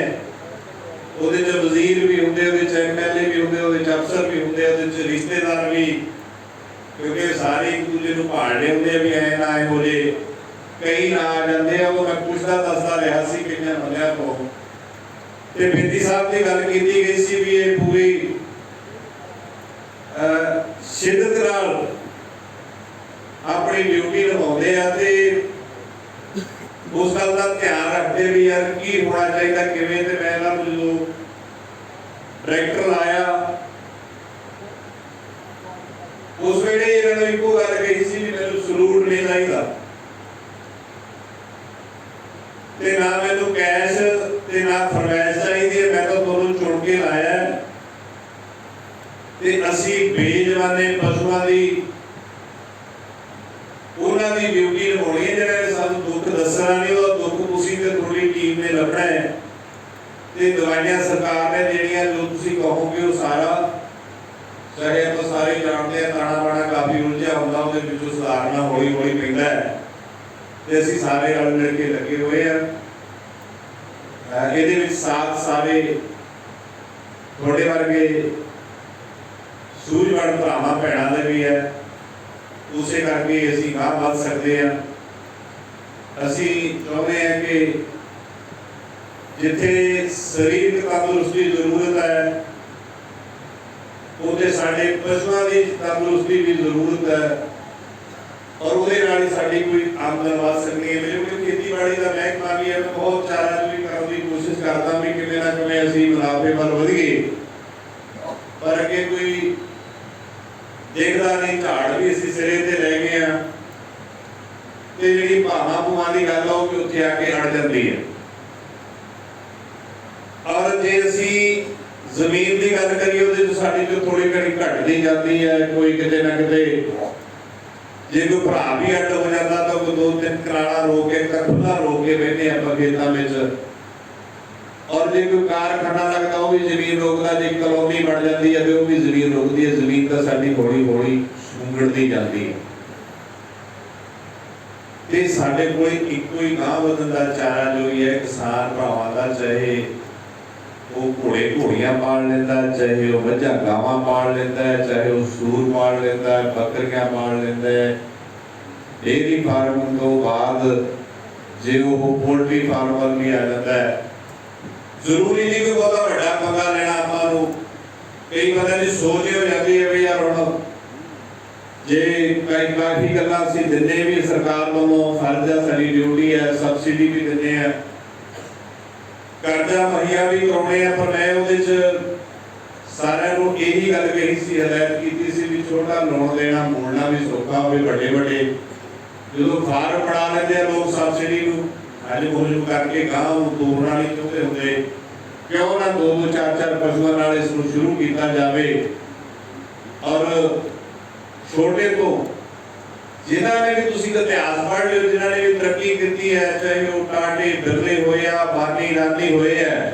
ਉਹਦੇ ਚ ਵਜ਼ੀਰ ਵੀ ਹੁੰਦੇ, ਉਹਦੇ ਚ ਐਮਐਲਏ ਵੀ ਹੁੰਦੇ, ਉਹਦੇ ਚ ਅਫਸਰ ਵੀ ਹੁੰਦੇ, ਉਹਦੇ ਚ ਰਿਸ਼ਤੇਦਾਰ ਵੀ। ਕਿਉਂਕਿ ਸਾਰੇ ਇੱਕ ਦੂਜੇ ਨੂੰ ਭਾਲਦੇ ਹੁੰਦੇ ਵੀ ਐ ਨਾ, ਐ ਹੋ ਜੇ। ਕਈ ਨਾ ਜਾਂਦੇ ਆ, ਉਹ ਮੈਂ ਪੁੱਛਦਾ, ਦੱਸਦਾ ਰਿਹਾ ਸੀ ਕਿੰਨੇ ਬੰਦਿਆਂ ਤੋਂ ਤੇ ਬੇਦੀ ਸਾਹਿਬ ਦੀ ਗੱਲ ਕੀਤੀ ਗਈ ਸੀ ਵੀ ਇਹ ਪੂਰੀ ਸ਼ਿੱਦਤ ਨਾਲ ਆਪਣੀ ਡਿਊਟੀ ਨਿਭਾਉਂਦੇ ਆ ਤੇ ਉਸ ਗੱਲ ਦਾ ਧਿਆਨ ਰੱਖਦੇ ਵੀ ਯਾਰ ਕੀ ਹੋਣਾ ਚਾਹੀਦਾ, ਕਿਵੇਂ ਤੇ ਮੈਂ ਇਹਨਾਂ ਨੂੰ ਜਦੋਂ ਡਾਇਰੈਕਟਰ ਲਾਇਆ। ਉਸ ਵੇਲੇ ਇਹਨਾਂ ਨੇ ਇੱਕੋ ਗੱਲ ਕਹੀ ਸੀ ਵੀ ਮੈਨੂੰ ਸਲੂਟ ਨਹੀਂ ਚਾਹੀਦਾ। ਤੇ ਨਾ ਮੈਨੂੰ ਕੈਸ਼ ਤੇ ਨਾ ਫਰਮਾਇਸ਼ ਚਾਹੀਦੀ ਹੈ, ਮੈਂ ਤਾਂ ਤੁਹਾਨੂੰ ਚੁਣ ਕੇ ਲਾਇਆ। ਤੇ ਅਸੀਂ ਬੇਜਵਾਨੇ ਪਸ਼ੂਆਂ ਦੀ ਉਹਨਾਂ ਦੀ ਡਿਊਟੀ ਨਿਭਾਉਣੀ ਹੈ ਜਿਹੜਾ ਨੇ ਸਾਨੂੰ ਦੁੱਖ ਦੱਸਣਾ ਨਹੀਂ ਉਹਦਾ ਦੁੱਖ ਤੁਸੀਂ ਤੇ ਤੁਹਾਡੀ ਟੀਮ ਨੇ ਲੱਭਣਾ ਹੈ। ਤੇ ਦਵਾਈਆਂ ਸਰਕਾਰ ਨੇ ਜਿਹੜੀਆਂ ਜੋ ਤੁਸੀਂ ਕਹੋਗੇ ਉਹ ਸਾਰਾ ਚਾਹੇ ਆਪਾਂ ਸਾਰੇ ਜਾਣਦੇ ਆ ਤਾਣਾ ਬਾਣਾ ਕਾਫੀ ਉਲਝਿਆ ਹੁੰਦਾ, ਉਹਦੇ ਵਿੱਚੋਂ ਸੁਧਾਰਨਾ ਹੌਲੀ ਹੌਲੀ ਪੈਂਦਾ ਹੈ। ਤੇ ਅਸੀਂ ਸਾਰੇ ਰਲ ਮਿਲ ਕੇ ਲੱਗੇ ਹੋਏ ਆ ਇਹਦੇ ਵਿੱਚ ਸਾਥ ਸਾਰੇ ਤੁਹਾਡੇ ਵਰਗੇ ਸੂਝਵਾਨ ਭਰਾਵਾਂ, ਭੈਣਾਂ ਦੇ ਵੀ ਹੈ। ਉਸੇ ਕਰਕੇ ਅਸੀਂ ਗਾਹ ਵੱਧ ਸਕਦੇ ਆ ਅਸੀਂ ਚਾਹੁੰਦੇ ਹਾਂ ਕਿ ਜਿੱਥੇ ਸਰੀਰਕ ਤੰਦਰੁਸਤੀ ਦੀ ਜ਼ਰੂਰਤ ਹੈ, ਉਹਦੇ ਸਾਡੇ ਪਸ਼ੂਆਂ ਦੀ ਤੰਦਰੁਸਤੀ ਵੀ ਜ਼ਰੂਰਤ ਹੈ ਔਰ ਉਹਦੇ ਨਾਲ ਹੀ ਸਾਡੀ ਕੋਈ ਆਮਦਨ ਵਧ ਸਕਦੀ ਹੈ। ਮੇਰੇ ਕੋਲ ਖੇਤੀਬਾੜੀ ਦਾ ਮਹਿਕਮਾ ਵੀ ਹੈ, ਮੈਂ ਬਹੁਤ ਚਾਰਾ ਵੀ ਕਰਨ ਦੀ ਕੋਸ਼ਿਸ਼ ਕਰਦਾ ਵੀ ਕਿਵੇਂ ਨਾ ਕਿਵੇਂ ਅਸੀਂ ਮੁਨਾਫੇ ਵੱਲ ਵਧੀਏ। ਪਰ ਅੱਗੇ ਕੋਈ ਦੇਖਦਾ ਨਹੀਂ, ਝਾੜ ਵੀ ਅਸੀਂ ਸਿਰੇ ਤੇ ਲੈ ਗਏ ਆ ਤੇ ਜਿਹੜੀ ਭਾਵਾਂ ਭੂਆਂ ਦੀ ਗੱਲ ਆ, ਉਹ ਵੀ ਉੱਥੇ ਆ ਕੇ ਅੜ ਜਾਂਦੀ ਹੈ। ਔਰ ਜੇ ਅਸੀਂ ਜ਼ਮੀਨ ਦੀ ਗੱਲ ਕਰੀਏ, ਉਹਦੇ ਚ ਸਾਡੀ ਜੋ ਥੋੜੀ ਘੜੀ ਘਟਦੀ ਜਾਂਦੀ ਹੈ, ਕੋਈ ਕਿਤੇ ਨਾ ਕਿਤੇ ਜੇ ਕੋਈ ਭਰਾ ਵੀ ਅੱਡ ਹੋ ਜਾਂਦਾ, ਤਾਂ ਕੋਈ ਦੋ ਤਿੰਨ ਕਰਾੜਾ ਰੋ ਕੇ ਇੱਕ ਰੋ ਕੇ ਬੈਠੇ ਆਪਾਂ ਖੇਤਾਂ ਵਿੱਚ। ਔਰ ਜੇ ਕੋਈ ਕਾਰਖਾਨਾ ਲੱਗਦਾ, ਉਹ ਵੀ ਜ਼ਮੀਨ ਰੋਕਦਾ, ਜੇ ਕਲੋਨੀ ਬਣ ਜਾਂਦੀ ਹੈ, ਤੇ ਉਹ ਵੀ ਜ਼ਮੀਨ ਰੋਕਦੀ ਹੈ। ਜ਼ਮੀਨ ਤਾਂ ਸਾਡੀ ਹੌਲੀ ਹੌਲੀ ਸੁੰਗੜਦੀ ਜਾਂਦੀ ਹੈ। ਤੇ ਸਾਡੇ ਕੋਲ ਇੱਕੋ ਹੀ ਗਾਂ ਵਧਣ ਦਾ ਚਾਰਾ ਜੋ ਹੀ ਹੈ, ਕਿਸਾਨ ਭਰਾਵਾਂ ਦਾ ਚਾਹੇ ਉਹ ਘੋੜੇ ਘੋੜੀਆਂ ਪਾਲ ਲੈਂਦਾ ਚਾਹੇ ਉਹ ਮੱਝਾਂ ਗਾਵਾਂ ਪਾਲ ਲੈਂਦਾ ਹੈ, ਚਾਹੇ ਉਹ ਸੂਰ ਪਾਲ ਲੈਂਦਾ ਹੈ, ਬੱਕਰੀਆਂ ਪਾਲ ਲੈਂਦਾ ਹੈ। ਡੇਅਰੀ ਫਾਰਮ ਤੋਂ ਬਾਅਦ ਜੇ ਉਹ ਪੋਲਟਰੀ ਫਾਰਮ ਵੱਲ ਵੀ ਆ ਜਾਂਦਾ ਹੈ ਜ਼ਰੂਰੀ ਨਹੀਂ ਕਿ ਬਹੁਤਾ ਵੱਡਾ ਪੰਗਾ ਲੈਣਾ ਆਪਾਂ ਨੂੰ। ਕਈ ਬੰਦੇ ਦੀ ਸੋਚ ਹੋ ਜਾਂਦੀ ਹੈ ਵੀ ਯਾਰ ਹੁਣ ਜੇ ਕਈ ਕਾਫੀ ਗੱਲਾਂ ਅਸੀਂ ਦਿੰਦੇ ਵੀ ਸਰਕਾਰ ਵੱਲੋਂ ਫਰਜ਼ ਹੈ ਸਾਡੀ ਡਿਊਟੀ ਹੈ ਸਬਸਿਡੀ ਵੀ ਦਿੰਦੇ ਆ। ਕਰਜ਼ਾ ਮੁਹੱਈਆ ਵੀ ਕਰਾਉਣੇ ਆ, ਪਰ ਮੈਂ ਉਹਦੇ ਚ ਸਾਰਿਆਂ ਨੂੰ ਇਹੀ ਗੱਲ ਕਹੀ ਸੀ, ਹਦਾਇਤ ਕੀਤੀ ਸੀ ਵੀ ਛੋਟਾ ਲੋਨ ਦੇਣਾ, ਮੋੜਨਾ ਵੀ ਸੌਖਾ ਹੋਵੇ, ਵੱਡੇ ਵੱਡੇ। ਜਦੋਂ ਫਾਰਮ ਬਣਾ ਲੈਂਦੇ ਆ ਲੋਕ ਸਬਸਿਡੀ ਨੂੰ, ਅੱਜ ਕੋਸ਼ਿਸ਼ ਕਰਕੇ ਗਾਂ ਨੂੰ ਤੋੜਨਾ ਨਹੀਂ ਚਾਹੁੰਦੇ ਹੁੰਦੇ। ਕਿਉਂ ਨਾ ਦੋ ਦੋ ਚਾਰ ਚਾਰ ਪਸ਼ੂਆਂ ਨਾਲ ਇਸ ਨੂੰ ਸ਼ੁਰੂ ਕੀਤਾ ਜਾਵੇ। ਔਰ ਛੋਟੇ ਤੋਂ ਜਿਨ੍ਹਾਂ ਨੇ ਵੀ ਤੁਸੀਂ ਇਤਿਹਾਸ ਪੜ੍ਹ ਲਿਓ, ਜਿਨ੍ਹਾਂ ਨੇ ਵੀ ਤਰੱਕੀ ਕੀਤੀ ਹੈ, ਚਾਹੇ ਉਹ ਟਾਟੇ ਬਿਰਲੇ ਹੋਏ ਆ ਹੋਏ ਆ।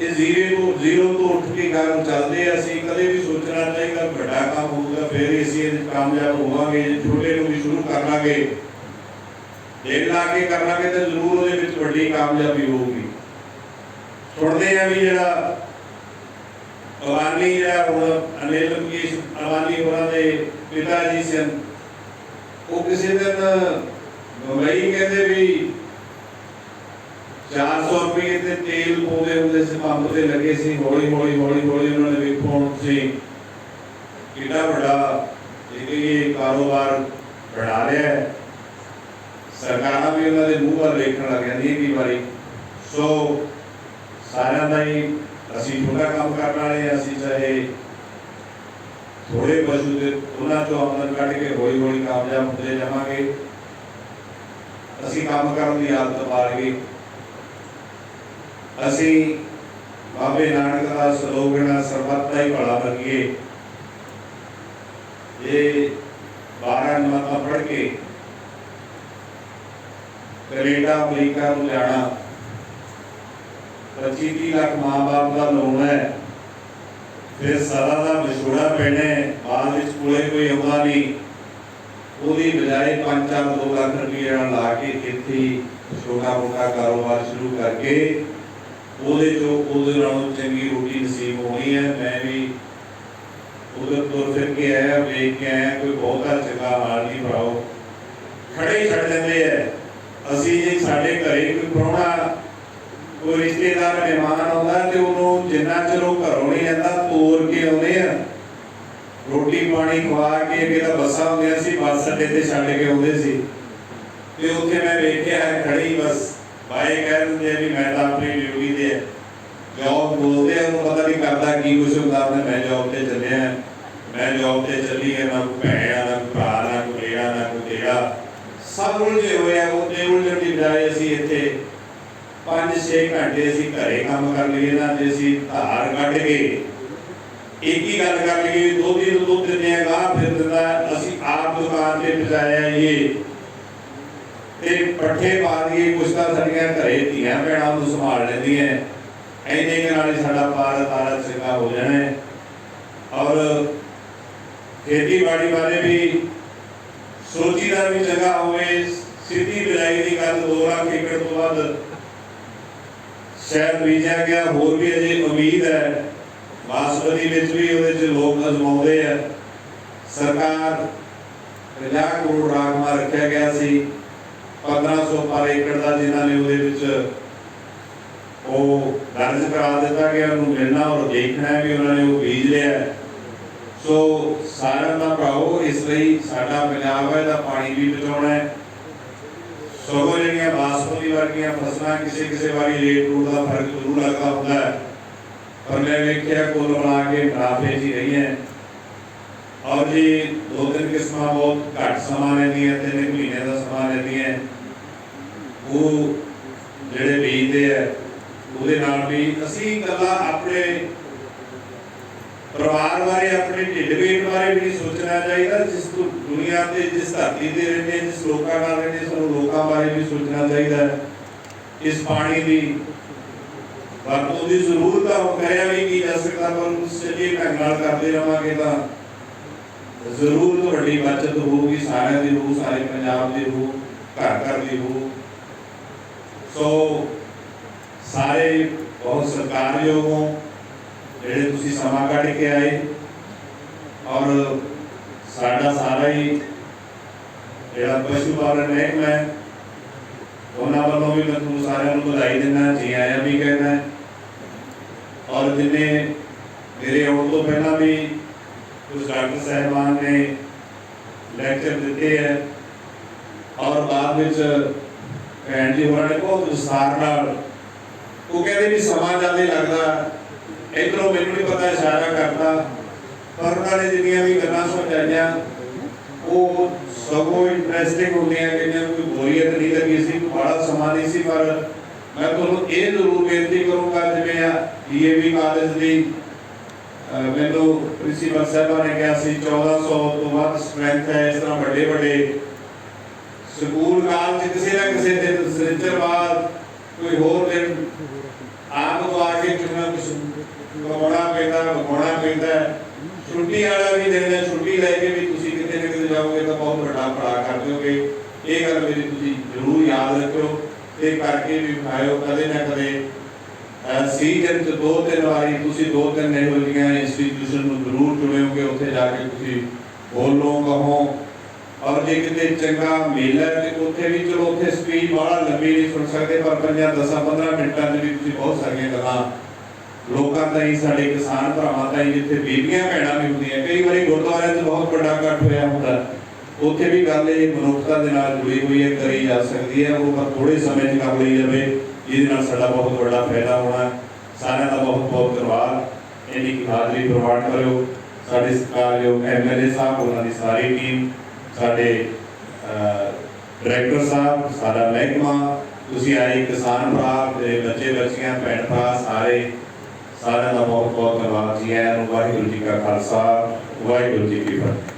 ਇਹ ਜ਼ੀਰੇ ਤੋਂ ਜ਼ੀਰੋ ਤੋਂ ਉੱਠ ਕੇ ਕੰਮ ਚੱਲਦੇ ਆ। ਅਸੀਂ ਕਦੇ ਵੀ ਸੋਚਣਾ ਚਾਹੀਦਾ ਵੱਡਾ ਕੰਮ ਹੋਊਗਾ, ਫਿਰ ਹੀ ਅਸੀਂ ਇਹਦੇ ਕਾਮਯਾਬ ਹੋਵਾਂਗੇ, ਛੋਟੇ ਨੂੰ ਵੀ ਸ਼ੁਰੂ ਕਰ ਲਾਂਗੇ ਦਿਲ ਲਾ ਕੇ ਕਰ ਲਾਂਗੇ ਤਾਂ ਜ਼ਰੂਰ ਉਹਦੇ ਵਿੱਚ ਵੱਡੀ ਕਾਮਯਾਬੀ ਹੋਊਗੀ। ਸੁਣਦੇ ਆ ਵੀ ਜਿਹੜਾ ਅਵਾਨੀ ਜਿਹੜਾ ਹੁਣ ਅਨਿਲ ਮੁਕੇਸ਼ ਅਵਾਨੀ ਹੋਰਾਂ ਦੇ ਪਿਤਾ ਜੀ ਸਨ। ਉਹ ਕਿਸੇ ਦਿਨ ਮੁੰਬਈ ਕਹਿੰਦੇ ਵੀ 400 ਰੁਪਏ ਤੇ ਤੇਲ ਪਾਉਂਦੇ ਹੁੰਦੇ ਸੀ, ਪੰਪ ਤੇ ਲੱਗੇ ਸੀ, ਹੌਲੀ ਹੌਲੀ ਹੌਲੀ ਹੌਲੀ ਉਹਨਾਂ ਨੇ ਵੇਖੋ ਹੁਣ ਤੁਸੀਂ ਕਿੰਨਾ ਵੱਡਾ ਇੱਕ ਕਾਰੋਬਾਰ ਬਣਾ ਰਿਹਾ ਹੈ। ਸਰਕਾਰਾਂ ਵੀ ਉਹਨਾਂ ਦੇ ਮੂੰਹ ਵੱਲ ਵੇਖਣ ਲੱਗ ਜਾਂਦੀਆਂ ਕਈ ਵਾਰੀ। ਸੋ ਸਾਰਿਆਂ ਦਾ ਹੀ ਅਸੀਂ ਛੋਟਾ ਕੰਮ ਕਰਨ ਵਾਲੇ ਅਸੀਂ ਚਾਹੇ ਥੋੜੇ ਪਸ਼ੂ ਦੇ ਉਹਨਾਂ ਤੋਂ ਆਮਦਨ ਕੱਢ ਕੇ ਹੌਲੀ ਹੌਲੀ ਕਾਮਯਾਬ ਹੁੰਦੇ ਜਾਵਾਂਗੇ। ਅਸੀਂ ਕੰਮ ਕਰਨ ਦੀ ਆਦਤ ਪਾ ਲਈਏ। ਅਸੀਂ ਬਾਬੇ ਨਾਨਕ ਦਾ ਸਲੋਗਨ ਸਰਬੱਤ ਦਾ ਹੀ ਭਲਾ ਮੰਗੀਏ। ਇਹ 12 ਨਮਾਜ਼ਾਂ ਪੜ੍ਹ ਕੇ ਕੈਨੇਡਾ ਅਮਰੀਕਾ ਨੂੰ ਜਾਣਾ 25 ਲੱਖ ਮਾਂ-ਬਾਪ ਦਾ ਲੋਨ ਹੈ ਫਿਰ ਸਦਾ ਦਾ ਵਿਛੋੜਾ ਪੈਣਾ ਹੈ, ਬਾਅਦ ਵਿੱਚ ਕੋਲੇ ਕੋਈ ਆਉਂਦਾ ਨਹੀਂ। ਉਹਦੀ ਬਜਾਏ 5-4 2 ਲੱਖ ਰੁਪਏ ਲਾ ਕੇ ਇੱਥੇ ਛੋਟਾ ਮੋਟਾ ਕਾਰੋਬਾਰ ਸ਼ੁਰੂ ਕਰਕੇ ਉਹਦੇ ਚੋਂ ਉਹਦੇ ਨਾਲੋਂ ਚੰਗੀ ਰੋਟੀ ਨਸੀਬ ਹੋਣੀ ਹੈ। ਮੈਂ ਵੀ ਉਧਰ ਤੁਰ ਫਿਰ ਕੇ ਆਇਆ, ਵੇਖ ਕੇ ਆਇਆ, ਕੋਈ ਬਹੁਤਾ ਚੰਗਾ ਹਾਲ ਨਹੀਂ ਭਰਾਓ ਖੜੇ ਹੀ ਛੱਡ ਦਿੰਦੇ ਐ ਅਸੀਂ ਜੇ ਸਾਡੇ ਘਰੇ ਕੋਈ ਪ੍ਰਾਹੁਣਾ, ਕੋਈ ਰਿਸ਼ਤੇਦਾਰ ਮਹਿਮਾਨ ਆਉਂਦਾ ਤੇ ਉਹਨੂੰ ਜਿੰਨਾ ਚਿਰ ਉਹ ਘਰੋਂ ਨਹੀਂ ਜਾਂਦਾ, ਤੋਰ ਕੇ ਆਉਂਦੇ ਆ। ਰੋਟੀ ਪਾਣੀ ਖਵਾ ਕੇ ਅੱਗੇ ਤਾਂ ਬੱਸਾਂ ਹੁੰਦੀਆਂ ਸੀ, ਬੱਸ ਅੱਡੇ ਤੇ ਛੱਡ ਕੇ ਆਉਂਦੇ ਸੀ। ਤੇ ਉੱਥੇ ਮੈਂ ਵੇਖਿਆ ਖੜੀ ਬਸ। ਬਾਏ ਕਹਿ ਦਿੰਦੇ ਵੀ ਮੈਂ ਤਾਂ ਆਪਣੀ ਡਿਊਟੀ ਤੇ ਜੌਬ ਬੋਲਦੇ ਆ ਉਹਨੂੰ ਪਤਾ ਨਹੀਂ ਕਰਦਾ ਕੀ ਕੁਛ ਹੁੰਦਾ ਉਹਨੇ ਮੈਂ ਜੌਬ ਤੇ ਚੱਲਿਆ ਮੈਂ ਜੌਬ ਤੇ ਚੱਲੀ ਹੈ ਨਾ ਕੋਈ ਭੈਣ ਆ ਨਾ ਕੋਈ ਭਰਾ ਨਾ ਕੋਈ ਮੇਰਾ ਨਾ ਕੋਈ ਤੇਰਾ ਸਭ ਉਲਝੇ ਹੋਏ ਆ ਉਹ ਤੇ ਉਲਝਣ ਦੀ ਬਜਾਏ ਅਸੀਂ ਇੱਥੇ 5-6 ਘੰਟੇ ਅਸੀਂ ਘਰੇ ਕੰਮ ਕਰ ਲਈਏ ਨਾ ਜੇ ਅਸੀਂ ਧਾਰ ਕੱਢ ਕੇ ਇੱਕ ਹੀ ਗੱਲ ਕਰ ਲਈਏ ਦੋ ਦਿਨ ਦੋ ਦਿਨ ਆ ਫਿਰ ਦਿੰਦਾ ਅਸੀਂ ਆਪ ਦੁਕਾਨ ਤੇ ਪਜਾਇਆ ਇਹ ਤੇ ਪੱਠੇ ਪਾ ਦਈਏ, ਕੁਛ ਤਾਂ ਸਾਡੀਆਂ ਘਰੇ ਧੀਆਂ ਭੈਣਾਂ ਨੂੰ ਸੰਭਾਲ ਲੈਂਦੀਆਂ ਐਨੇ ਕੁ ਨਾਲ ਸਾਡਾ ਪਾਰ ਤਾਰਾ ਚੰਗਾ ਹੋ ਜਾਣਾ ਔਰ ਖੇਤੀਬਾੜੀ ਬਾਰੇ ਵੀ ਸੋਚੀਦਾ ਵੀ ਚੰਗਾ ਹੋਵੇ, ਸਿੱਧੀ ਬਿਜਾਈ ਦੀ ਗੱਲ 2 ਲੱਖ ਏਕੜ ਤੋਂ ਵੱਧ ਸ਼ਹਿਰ ਬੀਜਿਆ ਗਿਆ ਹੋਰ ਵੀ ਅਜੇ ਉਮੀਦ ਹੈ। ਬਾਸਮਤੀ ਵਿੱਚ ਵੀ ਉਹਦੇ ਚ ਲੋਕ ਅਜ਼ਮਾਉਂਦੇ ਆ। ਸਰਕਾਰ 50 ਕਰੋੜ ਰਾਗਮਾ ਰੱਖਿਆ ਗਿਆ ਸੀ। 1500 ਪਰ ਏਕੜ ਦਾ ਜਿਨ੍ਹਾਂ ਨੇ ਉਹਦੇ ਵਿੱਚ ਉਹ ਦਰਜ ਕਰਾ ਦਿੱਤਾ ਗਿਆ, ਉਹਨੂੰ ਮਿਲਣਾ ਔਰ ਦੇਖਣਾ ਵੀ ਉਹਨਾਂ ਨੇ ਉਹ ਬੀਜ ਲਿਆ। ਸੋ ਸਾਰਿਆਂ ਦਾ ਭਰਾਓ ਇਸ ਲਈ ਸਾਡਾ ਪੰਜਾਬ ਹੈ ਦਾ ਪਾਣੀ ਵੀ ਬਚਾਉਣਾ ਹੈ। ਸਗੋਂ ਜਿਹੜੀਆਂ ਬਾਸਮਤੀ ਵਰਗੀਆਂ ਫਸਲਾਂ ਕਿਸੇ ਕਿਸੇ ਵਾਰੀ ਰੇਟ ਰੂਟ ਦਾ ਫ਼ਰਕ ਜ਼ਰੂਰ ਲੱਗਦਾ ਹੁੰਦਾ ਹੈ ਪਰ ਮੈਂ ਵੇਖਿਆ ਕੁੱਲ ਬਣਾ ਕੇ ਮੁਨਾਫੇ 'ਚ ਹੀ ਰਹੀਆਂ ਔਰ ਜੀ ਦੋ ਤਿੰਨ ਕਿਸਮਾਂ ਬਹੁਤ ਘੱਟ ਸਮਾਂ ਲੈਂਦੀਆਂ ਤਿੰਨ ਕੁ ਮਹੀਨੇ ਦਾ ਸਮਾਂ ਲੈਂਦੀਆਂ ਉਹ ਜਿਹੜੇ ਬੀਜਦੇ ਆ ਉਹਦੇ ਨਾਲ ਵੀ ਅਸੀਂ ਗੱਲਾਂ ਆਪਣੇ ਪਰਿਵਾਰ ਬਾਰੇ, ਆਪਣੇ ਢਿੱਡ ਪੇਟ ਬਾਰੇ ਵੀ ਸੋਚਣਾ ਚਾਹੀਦਾ, ਜਿਸ ਤੋਂ ਦੁਨੀਆ ਤੇ, ਜਿਸ ਧਰਤੀ ਤੇ ਰਹਿੰਦੇ, ਜਿਸ ਲੋਕਾਂ ਨਾਲ ਰਹਿੰਦੇ, ਸਾਨੂੰ ਲੋਕਾਂ ਬਾਰੇ ਵੀ ਸੋਚਣਾ ਚਾਹੀਦਾ ਇਸ ਪਾਣੀ ਦੀ ਵਰਤੋਂ ਦੀ ਜ਼ਰੂਰਤ ਆ, ਉਹ ਕਰਿਆ ਵੀ ਕੀ ਜਾ ਸਕਦਾ ਪਰ ਉਸ ਸਹੀ ਢੰਗ ਨਾਲ ਕਰਦੇ ਰਵਾਂਗੇ ਤਾਂ ਜ਼ਰੂਰ ਤੁਹਾਡੀ ਬਚਤ ਹੋਊਗੀ, ਸਾਰਿਆਂ ਦੀ ਹੋਊ, ਸਾਰੇ ਪੰਜਾਬ ਦੀ ਹੋਊ, ਘਰ ਘਰ ਦੀ ਹੋਊ। ਸੋ, ਸਾਰੇ ਬਹੁਤ ਸਰਕਾਰਯੋਗ ਹੋ। ਜਿਹੜੇ ਤੁਸੀਂ ਸਮਾਂ ਕੱਢ ਕੇ ਆਏ ਔਰ ਸਾਡਾ ਸਾਰਾ ਹੀ ਜਿਹੜਾ ਪਸ਼ੂ ਪਾਲਣ ਮਹਿਕਮਾ ਹੈ, ਉਹਨਾਂ ਵੱਲੋਂ ਵੀ ਮੈਂ ਤੁਹਾਨੂੰ ਸਾਰਿਆਂ ਨੂੰ ਵਧਾਈ ਦਿੰਦਾ, ਜੀ ਆਇਆਂ ਵੀ ਕਹਿਣਾ ਔਰ ਜਿਨੇ ਮੇਰੇ ਆਉਣ ਤੋਂ ਪਹਿਲਾਂ ਵੀ ਕੁਝ ਡਾਕਟਰ ਸਾਹਿਬਾਨ ਨੇ ਲੈਕਚਰ ਦਿੱਤੇ ਹੈ, ਔਰ ਬਾਅਦ ਵਿੱਚ ਭੈਣ ਜੀ ਹੋਰਾਂ ਨੇ ਬਹੁਤ ਵਿਸਾਰ ਨਾਲ, ਉਹ ਕਹਿੰਦੇ ਵੀ ਸਮਾਂ ਜ਼ਿਆਦਾ ਲੱਗਦਾ। ਇਧਰੋਂ ਮੈਨੂੰ ਨਹੀਂ ਪਤਾ ਇਸ਼ਾਰਾ ਕਰਤਾ ਪਰ ਉਹਨਾਂ ਨੇ ਜਿੰਨੀਆਂ ਵੀ ਗੱਲਾਂ ਸਮਝਾਈਆਂ, ਉਹ ਸਗੋਂ ਇੰਟਰਸਟਿੰਗ ਹੁੰਦੀਆਂ ਕਿ ਕੋਈ ਬੋਰੀਅਤ ਨਹੀਂ ਲੱਗੀ ਸੀ ਬੜਾ ਸਮਾਂ ਨਹੀਂ ਸੀ, ਪਰ ਮੈਂ ਤੁਹਾਨੂੰ ਇਹ ਜ਼ਰੂਰ ਬੇਨਤੀ ਕਰੂੰਗਾ, ਜਿਵੇਂ ਆ ਡੀਏਵੀ ਕਾਲਜ ਦੀ ਮੈਨੂੰ ਪ੍ਰਿੰਸੀਪਲ ਸਾਹਿਬਾ ਨੇ ਕਿਹਾ ਸੀ 1400 ਤੋਂ ਵੱਧ ਸਟਰੈਂਥ ਹੈ, ਇਸ ਤਰ੍ਹਾਂ ਵੱਡੇ ਵੱਡੇ ਸਕੂਲ ਕਾਲਜ ਕਿਸੇ ਨਾ ਕਿਸੇ ਦਿਨ ਸ੍ਰਿਜਰ ਬਾਅਦ ਕੋਈ ਹੋਰ ਦਿਨ ਆਪ ਤੋਂ ਆ ਕੇ ਕਿੰਨਾ ਕੁਝ ਕਮਾਉਣਾ ਪੈਂਦਾ ਵਿਖਾਉਣਾ ਪੈਂਦਾ ਛੁੱਟੀ ਵਾਲਾ ਵੀ ਦਿਨ ਹੈ, ਛੁੱਟੀ ਲੈ ਕੇ ਵੀ ਤੁਸੀਂ ਕਿਤੇ ਨਾ ਕਿਤੇ ਜਾਓਗੇ ਤਾਂ ਬਹੁਤ ਵੱਡਾ ਪੜਾ ਕਰ ਦਿਓਗੇ। ਇਹ ਗੱਲ ਮੇਰੀ ਤੁਸੀਂ ਜ਼ਰੂਰ ਯਾਦ ਰੱਖਿਓ। ਤੇ ਕਰਕੇ ਵੀ ਵਿਖਾਇਓ ਕਦੇ ਨਾ ਕਦੇ। ਸੀਜ਼ਨ ਚ ਦੋ ਤਿੰਨ ਵਾਰੀ ਤੁਸੀਂ ਦੋ ਤਿੰਨ ਇਹੋ ਜਿਹੀਆਂ ਇੰਸਟੀਟਿਊਸ਼ਨ ਨੂੰ ਜ਼ਰੂਰ ਚੁਣਿਓਗੇ, ਉੱਥੇ ਜਾ ਕੇ ਤੁਸੀਂ ਬੋਲੋ, ਕਹੋ। ਔਰ ਜੇ ਕਿਤੇ ਚੰਗਾ ਮੇਲਾ ਤੇ ਉੱਥੇ ਵੀ ਚਲੋ, ਉੱਥੇ ਸਪੀਚ ਬੜਾ ਲੰਬੀ ਨਹੀਂ ਸੁਣ ਸਕਦੇ, ਪਰ ਪੰਜਾਂ 10 15 ਮਿੰਟਾਂ ਦੇ ਵਿੱਚ ਤੁਸੀਂ ਬਹੁਤ ਸਾਰੀਆਂ ਗੱਲਾਂ ਲੋਕਾਂ ਤਾਈਂ ਸਾਡੇ ਕਿਸਾਨ ਭਰਾਵਾਂ ਤਾਈਂ ਜਿੱਥੇ ਬੀਬੀਆਂ ਭੈਣਾਂ ਵੀ ਹੁੰਦੀਆਂ। ਕਈ ਵਾਰੀ ਗੁਰਦੁਆਰਿਆਂ 'ਚ ਬਹੁਤ ਵੱਡਾ ਇਕੱਠ ਹੋਇਆ ਹੁੰਦਾ। ਉੱਥੇ ਵੀ ਗੱਲ ਇਹ ਮਨੁੱਖਤਾ ਦੇ ਨਾਲ ਜੁੜੀ ਹੋਈ ਹੈ, ਕਰੀ ਜਾ ਸਕਦੀ ਹੈ। ਉਹ ਪਰ ਥੋੜੇ ਸਮੇਂ 'ਚ ਕਰ ਲਈ ਜਾਵੇ, ਜਿਹਦੇ ਨਾਲ ਸਾਡਾ ਬਹੁਤ ਵੱਡਾ ਫਾਇਦਾ ਹੋਣਾ ਸਾਰਿਆਂ ਦਾ ਬਹੁਤ ਬਹੁਤ ਧੰਨਵਾਦ। ਇਹਦੀ ਕੀ ਹਾਜ਼ਰੀ ਪ੍ਰਵਾਨ ਕਰਿਓ। ਸਾਡੇ ਸਤਿਕਾਰਯੋਗ ਐਮਐਲਏ ਸਾਹਿਬ, ਉਹਨਾਂ ਦੀ ਸਾਰੀ ਟੀਮ, ਸਾਡੇ ਡਾਇਰੈਕਟਰ ਸਾਹਿਬ, ਸਾਡਾ ਮਹਿਕਮਾ, ਤੁਸੀਂ ਆਏ ਕਿਸਾਨ ਭਰਾ ਤੇ ਬੱਚੇ ਬੱਚੀਆਂ ਭੈਣ ਭਰਾ ਸਾਰੇ। ਸਾਰਿਆਂ ਦਾ ਬਹੁਤ ਬਹੁਤ ਧੰਨਵਾਦ ਜੀ। ਆਇਆਂ ਨੂੰ ਵਾਹਿਗੁਰੂ ਜੀ ਕਾ ਖਾਲਸਾ, ਵਾਹਿਗੁਰੂ ਜੀ ਕੀ ਫਤਿਹ।